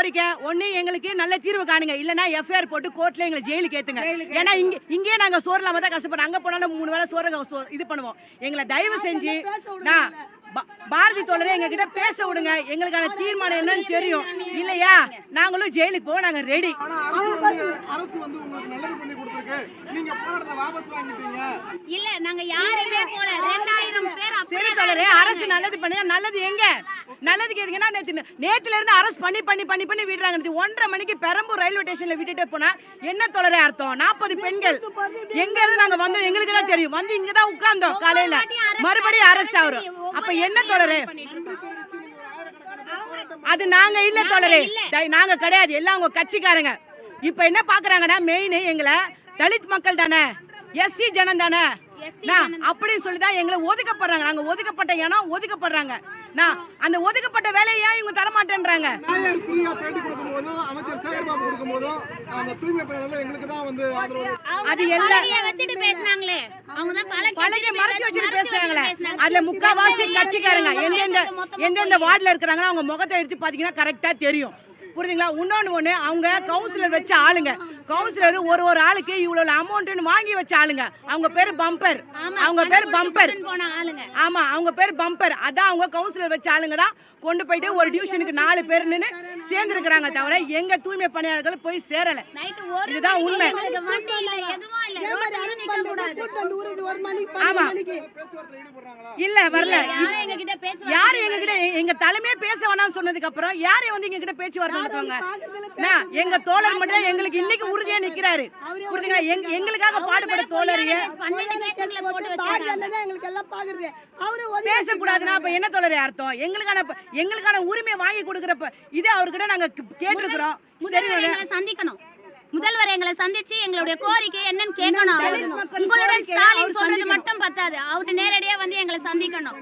கோரிக்கை ஒண்ணு எங்களுக்கு நல்ல தீர்வு காணுங்க. இல்லனா எஃப்ஐஆர் போட்டு கோர்ட்ல எங்களை ஜெயிலுக்கு ஏத்துங்க. ஏன்னா இங்க இங்கேயே நாங்க சோறு இல்லாம தான் கஷ்டப்படுறோம். அங்க போனாலும் மூணு வேளை சோறு இது பண்ணுவோம். எங்களை தயவு செஞ்சு நான் பாரதி தோழரே எங்க கிட்ட பேச விடுங்க. எங்களுக்கான தீர்மானம் என்னன்னு தெரியும். இல்லையா? நாங்களும் ஜெயிலுக்கு போக நாங்க ரெடி ஆனா அரசு வந்து அரசு வந்து உங்களுக்கு நல்லது கொடுத்துருக்கு நீங்க போராட்டத்தை வாபஸ் வாங்கிட்டீங்க. இல்ல நாங்க யாருமே போல. ரெண்டாயிரம் பேர் சரி தோழரே அரசு நல்லது பண்ணுங்க. நல்லது எங்க? நல்லது கேக்குங்கன்னா நேத்து நேத்துல இருந்து அரசு பண்ணி பண்ணி பண்ணி பண்ணி விடுறாங்க. ஒன்றரை மணிக்கு பெரம்பூர் ரயில்வே ஸ்டேஷன்ல விட்டுட்டே போனா என்ன தோழரே அர்த்தம்? நாற்பது பெண்கள் எங்க இருந்து நாங்க வந்தோம்? எங்களுக்கு தான் தெரியும். வந்து இங்க தான் உட்கார்ந்தோம் காலையில. மறுபடியும் அரெஸ்ட் ஆகுறோம் அப்ப என்ன தோழரே? அது நாங்க இல்ல டேய், நாங்க கிடையாது. எல்லாம் உங்க கட்சிக்காரங்க. இப்ப என்ன பாக்குறாங்கன்னா மெயின் எங்களை தலித் மக்கள் தானே? எஸ்சி ஜனம் தானே? நான் அப்படின்னு சொல்லி தான் எங்களை ஒதுக்கப்படுறாங்க. நாங்க ஒதுக்கப்பட்ட இனம் ஒதுக்கப்படுறாங்க. நான் அந்த ஒதுக்கப்பட்ட வேலையை ஏன் இவங்க தர மாட்டேன்றாங்க நாயர் பிரியா பேட்டி கொடுக்கும் போதும் அமைச்சர் சேகர் பாபு கொடுக்கும் போதும் அந்த தூய்மை பணியாளர்கள் எங்களுக்கு தான் வந்து ஆதரவு. அது எல்லாம் பலகைய வச்சுட்டு பேசுனாங்களே. அவங்க தான் பலகை பழகி மறைச்சு வச்சுட்டு பேசுறாங்களே. அதுல முக்காவாசி கட்சிக்காரங்க. எந்தெந்த எந்தெந்த வார்டுல இருக்கிறாங்களோ அவங்க முகத்தை எடுத்து பாத்தீங்கன்னா கரெக்டா தெரியும். புரியுதுங்களா? இன்னொன்னு ஒண்ணு அவங்க கவுன்சிலர் வச்ச ஆளுங்க. கவுன்சிலர் ஒரு ஒரு ஆளுக்கு இவ்வளவு அமௌண்ட்னு வாங்கி வச்ச ஆளுங்க. அவங்க பேரு பம்பர் அவங்க பேர் பம்பர் கூட்டின்னு போன ஆளுங்க. ஆமா அவங்க பேர் பம்பர் அதான் அவங்க கவுன்சிலர் வச்ச ஆளுங்க தான். கொண்டு போயிட்டு ஒரு டிவிஷனுக்கு நாலு பேர்னு சேர்ந்துருக்கிறாங்க தவிர எங்க தூய்மை பணியாளர்கள் போய் சேரல. இதுதான் உண்மை. ஆமா. இல்ல வரல. எங்க தலைமையே பேச வேணாம்னு சொன்னதுக்கு அப்புறம் யாரு வந்து எங்க கிட்ட பேச்சுவார்த்தை நடத்துவாங்க எங்க தோழர் மட்டும் எங்களுக்கு இன்னைக்கு உறுதியா நிக்கிறாரு. புரியுதுங்களா எங்க எங்களுக்காக பாடுபட தோழரைய பேசக்கூடாதுன்னா அப்ப என்ன தோழரே அர்த்தம்? எங்களுக்கான எங்களுக்கான உரிமையை வாங்கி கொடுக்கறப்ப இது அவர்கிட்ட நாங்க கேட்டிருக்கிறோம். சந்திக்கணும். முதல்வர் எங்களை சந்திச்சு எங்களுடைய கோரிக்கை என்னன்னு கேட்கணும். உங்களுடன் ஸ்டாலின் சொல்றது. மட்டும் பத்தாது. அவரு நேரடியா வந்து எங்களை சந்திக்கணும்.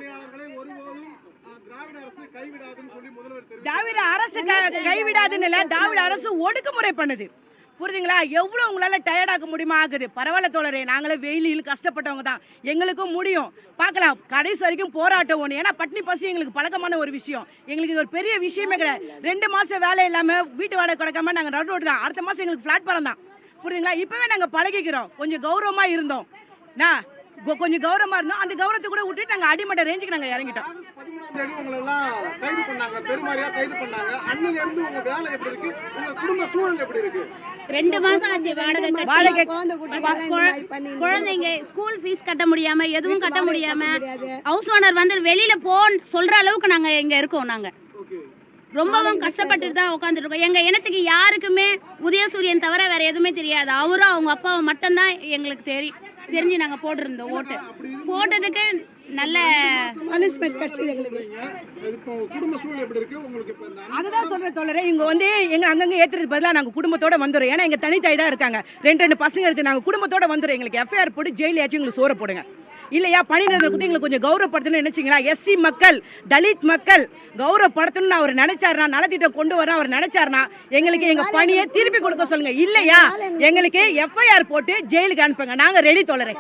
திராவிட அரசு கைவிடாதுன்னு இல்ல திராவிட அரசு ஒடுக்குமுறை பண்ணுது. புரியுதுங்களா எவ்வளவு உங்களால டயர்டாக்க முடியுமா? ஆகுது. பரவாயில்ல தோழரே நாங்களே வெயிலில் கஷ்டப்பட்டவங்க தான். எங்களுக்கும் முடியும். பார்க்கலாம். கடைசி வரைக்கும் போராட்டம் ஒன்று ஏன்னா பட்னி பசி எங்களுக்கு பழக்கமான ஒரு விஷயம். எங்களுக்கு இது ஒரு பெரிய விஷயமே கிடையாது. ரெண்டு மாசம் வேலை இல்லாம வீட்டு வாடகை கொடுக்காம நாங்க நடு ரோடு தான். அடுத்த மாசம் எங்களுக்கு பிளாட்பாரம் தான். புரியுதுங்களா இப்பவே நாங்க பழகிக்கிறோம். கொஞ்சம் கௌரவமா இருந்தோம். நான் கொஞ்சம் கௌரவமா இருந்தோம். அந்த கௌரவத்தை கூட விட்டுட்டு நாங்க அடிமட்ட ரேஞ்சுக்கு நாங்க இறங்கிட்டோம். ஆகஸ்ட் பதிமூணாம் தேதி உங்களை எல்லாம் கைது பண்ணாங்க. பெருமாறியா கைது பண்ணாங்க. அன்னில இருந்து உங்க வேலை எப்படி இருக்கு? உங்க குடும்ப சூழல் எப்படி இருக்கு? ரெண்டு மாசம் ஆச்சு வாடகை. வாடகை குழந்தைங்க ஸ்கூல் ஃபீஸ் கட்ட முடியாம எதுவும் கட்ட முடியாம. ஹவுஸ் ஓனர் வந்து வெளியில போன்னு சொல்ற அளவுக்கு நாங்க இங்க இருக்கோம் நாங்க. ஓகே ரொம்பவும் கஷ்டப்பட்டுட்டு தான் உட்காந்துட்டு இருக்கோம். எங்க இனத்துக்கு யாருக்குமே உதயசூரியன் தவிர வேற எதுவுமே தெரியாது. அவரும் அவங்க அப்பாவும் மட்டும்தான் எங்களுக்கு தெரியும். தெரிஞ்சு நாங்க போட்டிருந்தோம் ஓட்டு. போட்டதுக்கு நல்ல அதுதான் சொல்ற தோழரே இங்க வந்து எங்க அங்கங்க ஏத்துறது பதிலா நாங்க குடும்பத்தோட வந்துறோம். ஏன்னா எங்க தனித்தாய் தான் இருக்காங்க. ரெண்டு ரெண்டு பசங்க இருக்கு. நாங்க குடும்பத்தோட வந்துறோம். எங்களுக்கு எஃப்ஐஆர் போட்டு ஜெயில ஆச்சு எங்களுக்கு சோற போடுங்க. இல்லையா பணி நிறுத்தம் கொடுத்து எங்களுக்கு கொஞ்சம் கௌரவப்படுத்தணும்னு நினைச்சீங்களா? எஸ்சி மக்கள் தலித் மக்கள் கௌரவப்படுத்தணும்னு அவர் நினைச்சாருனா நலத்திட்டம் கொண்டு வர அவர் நினைச்சாருனா எங்களுக்கு எங்க பணியை திருப்பி கொடுக்க சொல்லுங்க. இல்லையா? எங்களுக்கு எஃப்ஐஆர் போட்டு ஜெயிலுக்கு அனுப்புங்க. நாங்க ரெடி தோழரே.